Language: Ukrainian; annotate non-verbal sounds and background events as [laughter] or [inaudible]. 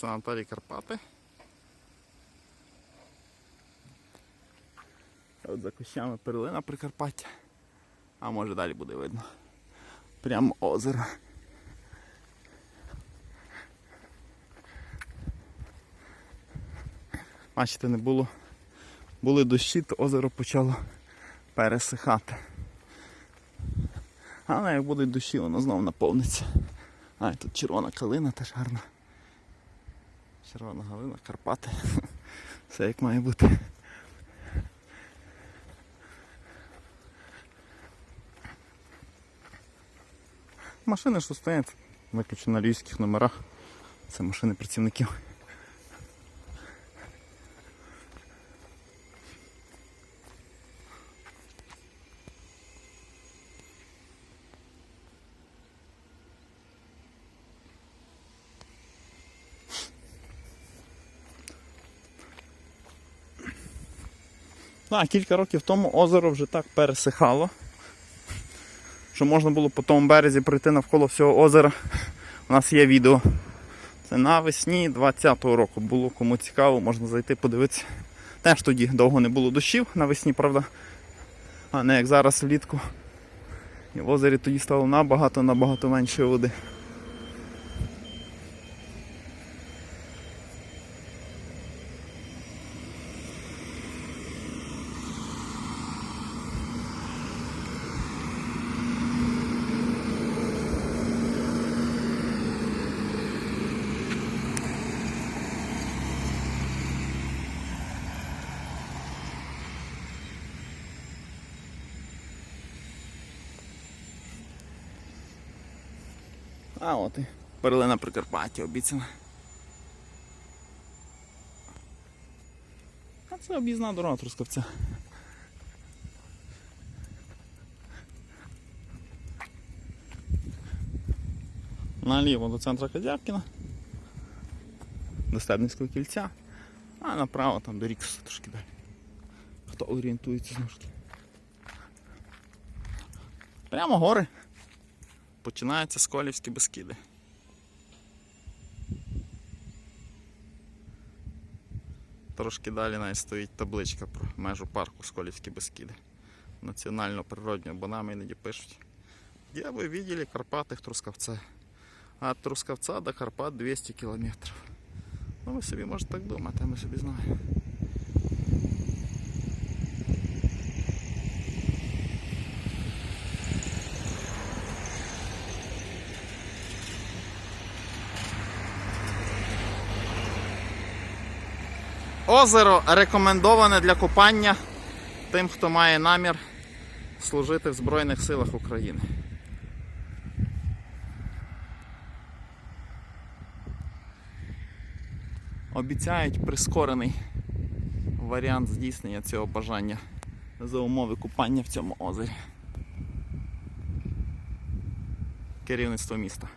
санаторій Карпати. От за кущами перлина Прикарпаття. А може далі буде видно. Прямо озеро. Бачите, не було. Були дощі, то озеро почало пересихати. Але як будуть дощі, воно знову наповниться. А, тут червона калина теж гарна. Червона галина, Карпати. [laughs] Все як має бути. Машини, що стоять, виключно на львівських номерах. Це машини працівників. Так, кілька років тому озеро вже так пересихало, що можна було по тому березі пройти навколо всього озера. У нас є відео. Це навесні 20-го року. Було кому цікаво, можна зайти подивитися. Теж тоді довго не було дощів навесні, правда. А не як зараз влітку. І в озері тоді стало набагато-набагато менше води. А от і перлина Прикарпаття обіцяна. А це об'їзна дорога Трускавця. Наліво до центра Козявкіна, до Стебницького кільця, а направо там до Рікса трошки далі. Хто орієнтується знову ж таки. Прямо гори. Починаються Сколівські Бескіди. Трошки далі навіть стоїть табличка про межу парку Сколівські Бескіди. Національно природнього, бо нам іноді пишуть. Де ви бачили Карпати Трускавце? А від Трускавця до Карпат 200 кілометрів. Ну ви собі можете так думати, ми собі знаємо. Озеро рекомендоване для купання тим, хто має намір служити в Збройних силах України. Обіцяють прискорений варіант здійснення цього бажання за умови купання в цьому озері. Керівництво міста.